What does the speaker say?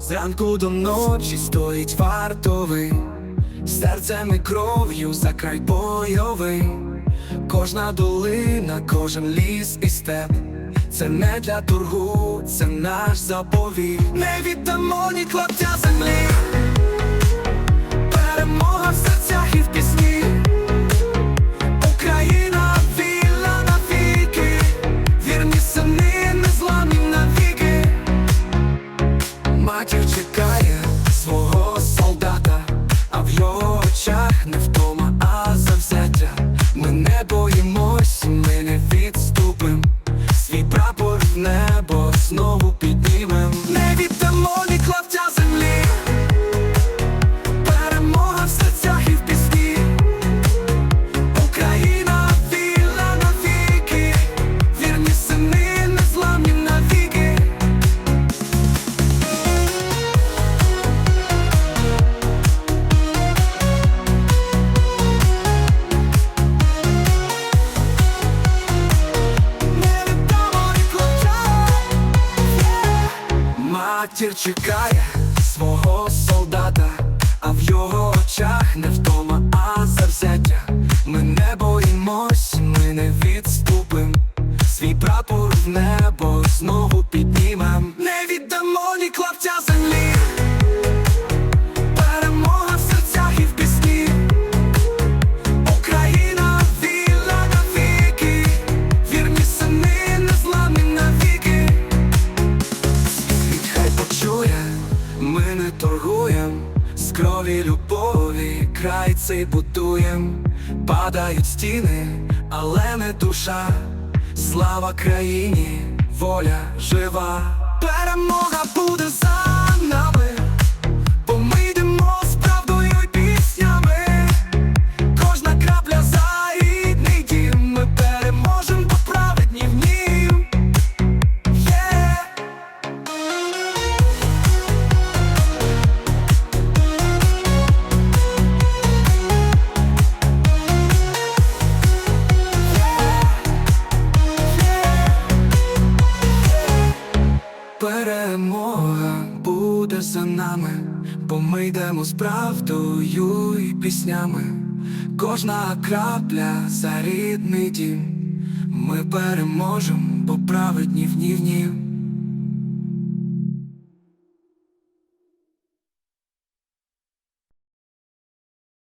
Зранку до ночі стоїть вартовий, серцем і кров'ю за край бойовий. Кожна долина, кожен ліс і степ. Це не для торгу, це наш заповіт. Не віддамо ні клаптя землі. Боїмось, ми не відступим. Свій прапор в Матір чекає свого солдата, а в його очах не втома, а завзяття. Ми не боїмось, ми не відступим. Свій прапор в небо знову піднімем. Не віддамо ні клаптя землі. Ми не торгуєм, з крові любові край цей будуєм, падають стіни, але не душа. Слава країні, воля жива. Перемога буде за нами, Перемога буде за нами, бо ми йдемо з правдою і піснями. Кожна крапля за рідний дім. Ми переможемо, бо праведні в нім.